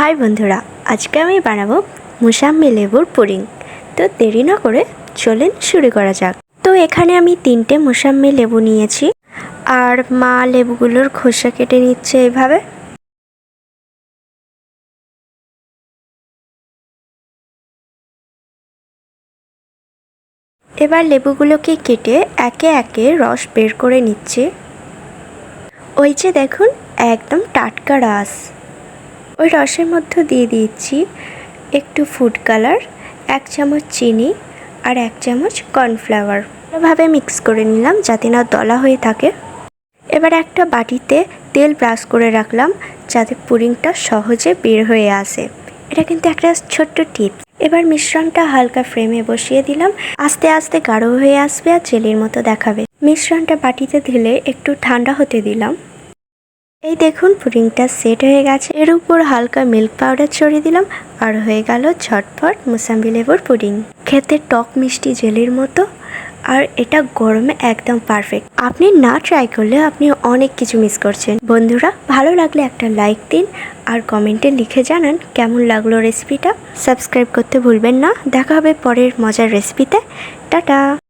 High বন্ধুরা, আজকে আমি বানাবো মুসাম্মি লেবুর পুডিং। তো দেরি না করে চলেন শুরু করা যাক। তো এখানে আমি তিনটে মুসাম্মি লেবু নিয়েছি, আর মা লেবুগুলোর খোসা কেটে নিচ্ছে এইভাবে এবার লেবুগুলোকে কেটে একে একে রস বের করে নিচ্ছে। ওই যে দেখুন, একদম টাটকা রস। ওই রসের মধ্যে দিয়ে দিচ্ছি একটু ফুড কালার এক চামচ চিনি আর এক চামচ কর্নফ্লাওয়ার ভালোভাবে মিক্স করে নিলাম যাতে না দলা হয়ে থাকে। এবার একটা বাটিতে তেল ব্রাশ করে রাখলাম যাতে পুডিংটা সহজে বের হয়ে আসে। এটা কিন্তু একটা ছোট্ট টিপস এবার মিশ্রণটা হালকা ফ্রেমে বসিয়ে দিলাম। আস্তে আস্তে গাঢ় হয়ে আসবে আর জেলির মতো দেখাবে। মিশ্রণটা বাটিতে ঢেলে একটু ঠান্ডা হতে দিলাম। এই দেখুন পুডিংটা সেট হয়ে গেছে। এর উপর হালকা মিল্ক পাউডার ছড়িয়ে দিলাম আর হয়ে গেল ঝটপট মুসাম্বি লেবুর পুডিং। খেতে টক মিষ্টি জেলির মতো আর এটা গরমে একদম পারফেক্ট আপনি না ট্রাই করলে আপনি অনেক কিছু মিস করছেন। বন্ধুরা, ভালো লাগলে একটা লাইক দিন আর কমেন্টে লিখে জানান কেমন লাগল রেসিপিটা সাবস্ক্রাইব করতে ভুলবেন না। দেখা হবে পরের মজার রেসিপিতে টাটা!